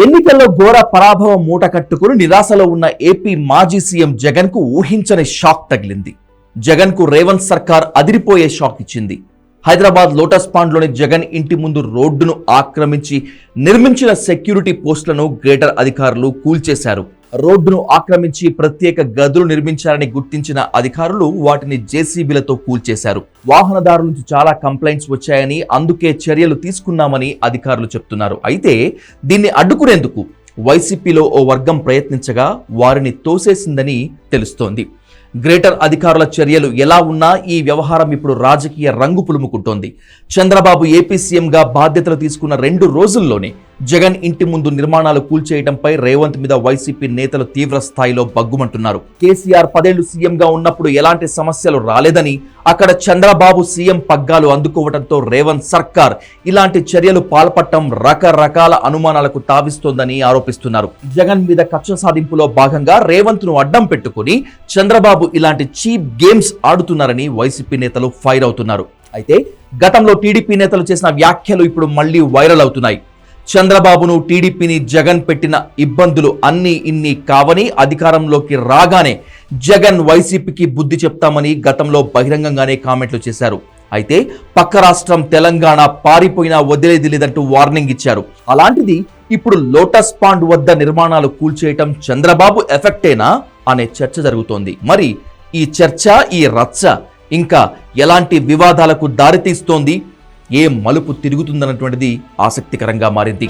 ఎన్నికల్లో ఘోర పరాభవం మూట కట్టుకుని నిరాశలో ఉన్న ఏపీ మాజీ సీఎం జగన్కు ఊహించని షాక్ తగిలింది. జగన్కు రేవంత్ సర్కార్ అదిరిపోయే షాక్ ఇచ్చింది. హైదరాబాద్ లోటస్ పాండ్లోని జగన్ ఇంటి ముందు రోడ్డును ఆక్రమించి నిర్మించిన సెక్యూరిటీ పోస్టులను గ్రేటర్ అధికారులు కూల్చేశారు. రోడ్డును ఆక్రమించి ప్రత్యేక గదులు నిర్మించారని గుర్తించిన అధికారులు వాటిని జేసీబీలతో కూల్చేశారు. వాహనదారుల నుంచి చాలా కంప్లైంట్స్ వచ్చాయని అందుకే చర్యలు తీసుకున్నామని అధికారులు చెప్తున్నారు. అయితే దీన్ని అడ్డుకునేందుకు వైసీపీలో ఓ వర్గం ప్రయత్నించగా వారిని తోసేసిందని తెలుస్తోంది. గ్రేటర్ అధికారుల చర్యలు ఎలా ఉన్నా ఈ వ్యవహారం ఇప్పుడు రాజకీయ రంగు పులుముకుంటోంది. చంద్రబాబు ఏపీ సీఎంగా బాధ్యతలు తీసుకున్న రెండు రోజుల్లోనే జగన్ ఇంటి ముందు నిర్మాణాలు కూల్చేయడంపై రేవంత్ మీద వైసీపీ నేతలు తీవ్ర స్థాయిలో బగ్గుమంటున్నారు. కేసీఆర్ పదేళ్ళు సీఎంగా ఉన్నప్పుడు ఎలాంటి సమస్యలు రాలేదని అక్కడ చంద్రబాబు సీఎం పగ్గాలు అందుకోవడంతో రేవంత్ సర్కార్ ఇలాంటి చర్యలు పాల్పడటం రకరకాల అనుమానాలకు తావిస్తోందని ఆరోపిస్తున్నారు. జగన్ మీద కక్ష సాధింపులో భాగంగా రేవంత్ను అడ్డం పెట్టుకుని చంద్రబాబు ఇలాంటి చీప్ గేమ్స్ ఆడుతున్నారని వైసీపీ నేతలు ఫైర్ అవుతున్నారు. అయితే గతంలో టీడీపీ నేతలు చేసిన వ్యాఖ్యలు ఇప్పుడు మళ్ళీ వైరల్ అవుతున్నాయి. చంద్రబాబును టీడీపీని జగన్ పెట్టిన ఇబ్బందులు అన్ని ఇన్ని కావని అధికారంలోకి రాగానే జగన్ వైసీపీకి బుద్ధి చెప్తామని గతంలో బహిరంగంగానే కామెంట్లు చేశారు. అయితే పక్క రాష్ట్రం తెలంగాణ పారిపోయినా వదిలేది లేదంటూ వార్నింగ్ ఇచ్చారు. అలాంటిది ఇప్పుడు లోటస్ పాండ్ వద్ద నిర్మాణాలు కూల్చేయటం చంద్రబాబు ఎఫెక్టేనా అనే చర్చ జరుగుతోంది. మరి ఈ చర్చ ఈ రచ్చ ఇంకా ఎలాంటి వివాదాలకు దారితీస్తోంది? ఏ మలుపు తిరుగుతుందన్నటువంటిది ఆసక్తికరంగా మారింది.